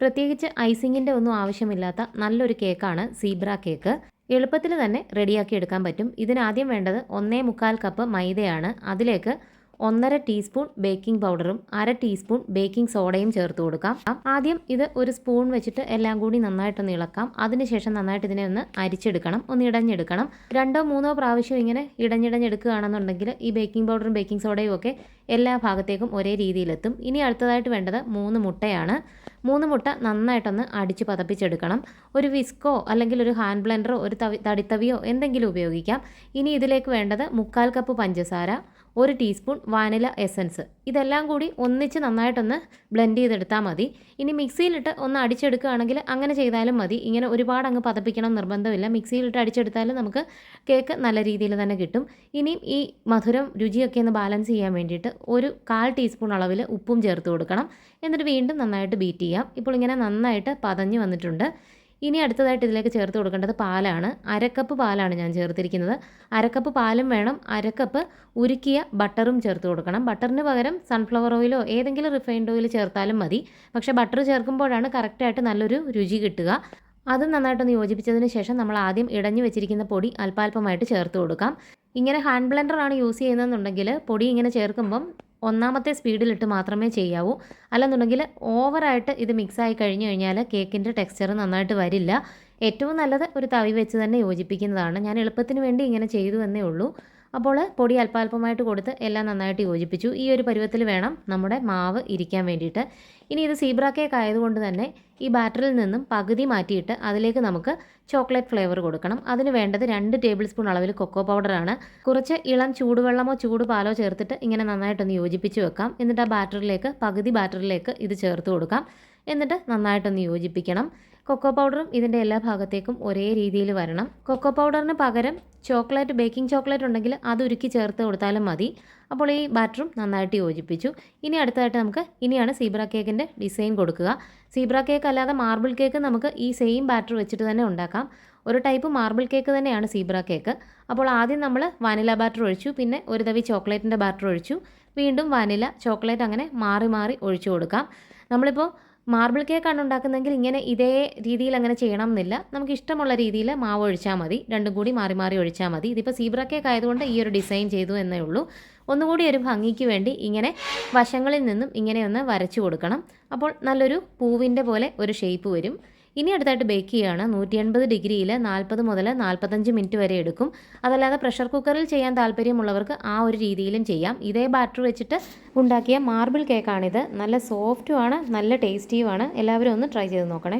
പ്രത്യേകിച്ച് ഐസിങ്ങിന്റെ ഒന്നും ആവശ്യമില്ലാത്ത നല്ലൊരു കേക്കാണ് സീബ്ര കേക്ക്. എളുപ്പത്തിൽ തന്നെ റെഡിയാക്കി എടുക്കാൻ പറ്റും. ഇതിനാദ്യം വേണ്ടത് ഒന്നേ മുക്കാൽ കപ്പ് മൈദയാണ്. അതിലേക്ക് ഒന്നര ടീസ്പൂൺ ബേക്കിംഗ് പൗഡറും അര ടീസ്പൂൺ ബേക്കിംഗ് സോഡയും ചേർത്ത് കൊടുക്കാം. ആദ്യം ഇത് ഒരു സ്പൂൺ വെച്ചിട്ട് എല്ലാം കൂടി നന്നായിട്ടൊന്ന് ഇളക്കാം. അതിനുശേഷം നന്നായിട്ട് ഇതിനെ ഒന്ന് അരിച്ചെടുക്കണം. ഒന്ന് ഇടഞ്ഞെടുക്കണം. രണ്ടോ മൂന്നോ പ്രാവശ്യം ഇങ്ങനെ ഇടഞ്ഞിടഞ്ഞെടുക്കുകയാണെന്നുണ്ടെങ്കിൽ ഈ ബേക്കിംഗ് പൗഡറും ബേക്കിംഗ് സോഡയും ഒക്കെ എല്ലാ ഭാഗത്തേക്കും ഒരേ രീതിയിലെത്തും. ഇനി അടുത്തതായിട്ട് വേണ്ടത് മൂന്ന് മുട്ടയാണ്. മൂന്ന് മുട്ട നന്നായിട്ടൊന്ന് അടിച്ച് പതപ്പിച്ചെടുക്കണം. ഒരു വിസ്കോ അല്ലെങ്കിൽ ഒരു ഹാൻഡ് ബ്ലെൻഡറോ ഒരു തവി തടിത്തവിയോ എന്തെങ്കിലും ഉപയോഗിക്കാം. ഇനി ഇതിലേക്ക് വേണ്ടത് മുക്കാൽ കപ്പ് പഞ്ചസാര ഒരു ടീസ്പൂൺ വാനില എസൻസ്. ഇതെല്ലാം കൂടി ഒന്നിച്ച് നന്നായിട്ടൊന്ന് ബ്ലെൻഡ് ചെയ്തെടുത്താൽ മതി. ഇനി മിക്സിയിലിട്ട് ഒന്ന് അടിച്ചെടുക്കുകയാണെങ്കിൽ അങ്ങനെ ചെയ്താലും മതി. ഇങ്ങനെ ഒരുപാട് അങ്ങ് പതപ്പിക്കണം നിർബന്ധമില്ല. മിക്സിയിലിട്ട് അടിച്ചെടുത്താലും നമുക്ക് കേക്ക് നല്ല രീതിയിൽ തന്നെ കിട്ടും. ഇനിയും ഈ മധുരം രുചിയൊക്കെ ഒന്ന് ബാലൻസ് ചെയ്യാൻ വേണ്ടിയിട്ട് ഒരു കാൽ ടീസ്പൂൺ അളവിൽ ഉപ്പും ചേർത്ത് കൊടുക്കണം. എന്നിട്ട് വീണ്ടും നന്നായിട്ട് ബീറ്റ് ചെയ്യാം. ഇപ്പോൾ ഇങ്ങനെ നന്നായിട്ട് പതഞ്ഞ് വന്നിട്ടുണ്ട്. ഇനി അടുത്തതായിട്ട് ഇതിലേക്ക് ചേർത്ത് കൊടുക്കേണ്ടത് പാലാണ്. അരക്കപ്പ് പാലാണ് ഞാൻ ചേർത്തിരിക്കുന്നത്. അരക്കപ്പ് പാലും വേണം. അരക്കപ്പ് ഉരുക്കിയ ബട്ടറും ചേർത്ത് കൊടുക്കണം. ബട്ടറിന് പകരം സൺഫ്ലവർ ഓയിലോ ഏതെങ്കിലും റിഫൈൻഡ് ഓയിൽ ചേർത്താലും മതി. പക്ഷേ ബട്ടർ ചേർക്കുമ്പോഴാണ് കറക്റ്റായിട്ട് നല്ലൊരു രുചി കിട്ടുക. അത് നന്നായിട്ടൊന്ന് യോജിപ്പിച്ചതിന് ശേഷം നമ്മൾ ആദ്യം ഇടഞ്ഞു വെച്ചിരിക്കുന്ന പൊടി അല്പാൽപമായിട്ട് ചേർത്ത് കൊടുക്കാം. ഇങ്ങനെ ഹാൻഡ് ബ്ലെൻഡറാണ് യൂസ് ചെയ്യുന്നതെന്നുണ്ടെങ്കിൽ പൊടി ഇങ്ങനെ ചേർക്കുമ്പം ഒന്നാമത്തെ സ്പീഡിലിട്ട് മാത്രമേ ചെയ്യാവൂ. അല്ലെന്നുണ്ടെങ്കിൽ ഓവറായിട്ട് ഇത് മിക്സായി കഴിഞ്ഞു കഴിഞ്ഞാൽ കേക്കിന്റെ ടെക്സ്ചർ നന്നായിട്ട് വരില്ല. ഏറ്റവും നല്ലത് ഒരു തവി വെച്ച് തന്നെ യോജിപ്പിക്കുന്നതാണ്. ഞാൻ എളുപ്പത്തിന് വേണ്ടി ഇങ്ങനെ ചെയ്തു എന്നേ ഉള്ളൂ. അപ്പോൾ പൊടി അല്പാൽപമായിട്ട് കൊടുത്ത് എല്ലാം നന്നായിട്ട് യോജിപ്പിച്ചു. ഈ ഒരു പരുവത്തിൽ വേണം നമ്മുടെ മാവ് ഇരിക്കാൻ വേണ്ടിയിട്ട്. ഇനി ഇത് സീബ്ര കേക്ക് ആയതുകൊണ്ട് തന്നെ ഈ ബാറ്ററിൽ നിന്നും പകുതി മാറ്റിയിട്ട് അതിലേക്ക് നമുക്ക് ചോക്ലേറ്റ് ഫ്ലേവർ കൊടുക്കണം. അതിന് വേണ്ടത് രണ്ട് ടേബിൾ സ്പൂൺ അളവിൽ കൊക്കോ പൗഡറാണ് കുറച്ച് ഇളം ചൂടുവെള്ളമോ ചൂട് പാലോ ചേർത്തിട്ട് ഇങ്ങനെ നന്നായിട്ടൊന്ന് യോജിപ്പിച്ച് വെക്കാം. എന്നിട്ട് ആ ബാറ്ററിലേക്ക് പകുതി ബാറ്ററിലേക്ക് ഇത് ചേർത്ത് കൊടുക്കാം. എന്നിട്ട് നന്നായിട്ടൊന്ന് യോജിപ്പിക്കണം. കൊക്കോ പൗഡറും ഇതിന്റെ എല്ലാ ഭാഗത്തേക്കും ഒരേ രീതിയിൽ വരണം. കൊക്കോ പൗഡറിന് പകരം ചോക്ലേറ്റ് ബേക്കിംഗ് ചോക്ലേറ്റ് ഉണ്ടെങ്കിൽ അത് ഉരുക്കി ചേർത്ത് കൊടുത്താലും മതി. അപ്പോൾ ഈ ബാറ്ററും നന്നായിട്ട് യോജിപ്പിച്ചു. ഇനി അടുത്തതായിട്ട് നമുക്ക് ഇനിയാണ് സീബ്ര കേക്കിന്റെ ഡിസൈൻ കൊടുക്കുക. സീബ്ര കേക്ക് അല്ലാതെ മാർബിൾ കേക്ക് നമുക്ക് ഈ സെയിം ബാറ്റർ വെച്ചിട്ട് തന്നെ ഉണ്ടാക്കാം. ഒരു ടൈപ്പ് മാർബിൾ കേക്ക് തന്നെയാണ് സീബ്ര കേക്ക്. അപ്പോൾ ആദ്യം നമ്മൾ വാനില ബാറ്റർ ഒഴിച്ചു പിന്നെ ഒരു തവി ചോക്ലേറ്റിന്റെ ബാറ്റർ ഒഴിച്ചു. വീണ്ടും വാനില ചോക്ലേറ്റ് അങ്ങനെ മാറി മാറി ഒഴിച്ചു കൊടുക്കാം. നമ്മളിപ്പോൾ മാർബിൾ കേക്കാണ് ഉണ്ടാക്കുന്നതെങ്കിൽ ഇങ്ങനെ ഇതേ രീതിയിൽ അങ്ങനെ ചെയ്യണം എന്നില്ല നമുക്ക് ഇഷ്ടമുള്ള രീതിയിൽ മാവ് ഒഴിച്ചാൽ മതി. രണ്ടും കൂടി മാറി മാറി ഒഴിച്ചാൽ മതി. ഇതിപ്പോൾ സീബ്ര കേക്ക് ആയതുകൊണ്ട് ഈ ഒരു ഡിസൈൻ ചെയ്തു എന്നേ ഉള്ളൂ. ഒന്നുകൂടി ഒരു ഭംഗിക്ക് വേണ്ടി ഇങ്ങനെ വശങ്ങളിൽ നിന്നും ഇങ്ങനെ ഒന്ന് വരച്ചു കൊടുക്കണം. അപ്പോൾ നല്ലൊരു പൂവിന്റെ പോലെ ഒരു ഷേപ്പ് വരും. ഇനി അടുത്തായിട്ട് ബേക്ക് ചെയ്യുകയാണ് നൂറ്റി എൺപത് ഡിഗ്രിയിൽ നാൽപ്പത് മുതൽ നാൽപ്പത്തഞ്ച് മിനിറ്റ് വരെ എടുക്കും. അതല്ലാതെ പ്രഷർ കുക്കറിൽ ചെയ്യാൻ താല്പര്യമുള്ളവർക്ക് ആ ഒരു രീതിയിലും ചെയ്യാം. ഇതേ ബാറ്റർ വെച്ചിട്ട് ഉണ്ടാക്കിയ മാർബിൾ കേക്കാണിത് നല്ല സോഫ്റ്റുമാണ് നല്ല ടേസ്റ്റിയുമാണ് എല്ലാവരും ഒന്ന് ട്രൈ ചെയ്ത് നോക്കണേ.